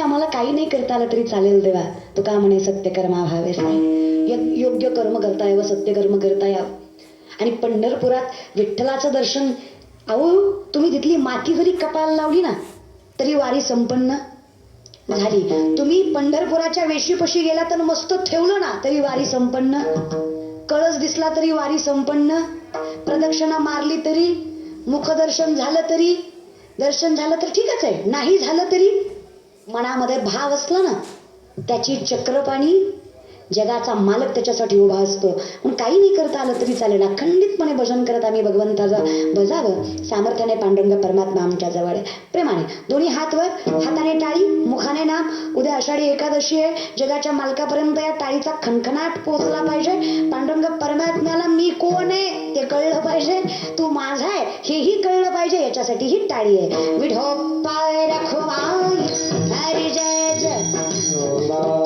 आम्हाला काही नाही करता आलं तरी चालेल देवा. तू का म्हणे सत्यकर्मा व्हावेस? नाही योग्य कर्म करता यावं सत्यकर्म करता यावं आणि पंढरपुरात विठ्ठलाचं दर्शन अहो तुम्ही तिथली माती जरी कपाल लावली ना तरी वारी संपन्न झाली. तुम्ही पंढरपुराच्या वेशीपशी गेला तर मस्त ठेवलं ना तरी वारी संपन्न. कळस दिसला तरी वारी संपन्न. प्रदक्षिणा मारली तरी मुखदर्शन झालं तरी दर्शन झालं तर ठीकच आहे. नाही झालं तरी मनामध्ये भाव असला ना त्याची चक्रपाणी जगाचा मालक त्याच्यासाठी उभा असतो. पण काही नाही करता आलं तरी चालेल. अखंडितपणे भजन करत आम्ही भगवंताचं बजावं. सामर्थ्याने पांडुरंग परमात्मा आमच्या जवळ आहे. प्रेमाने दोन्ही हात वर हाताने टाळी मुखाने नाम. उद्या आषाढी एकादशी आहे. जगाच्या मालकापर्यंत या टाळीचा खणखणाट पोहोचला पाहिजे. पांडुरंग परमात्म्याला मी कोण आहे ते कळलं पाहिजे. तू माझा आहे हेही कळलं पाहिजे. याच्यासाठी ही टाळी आहे. Hare Jai Jai.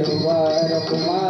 विढोपाय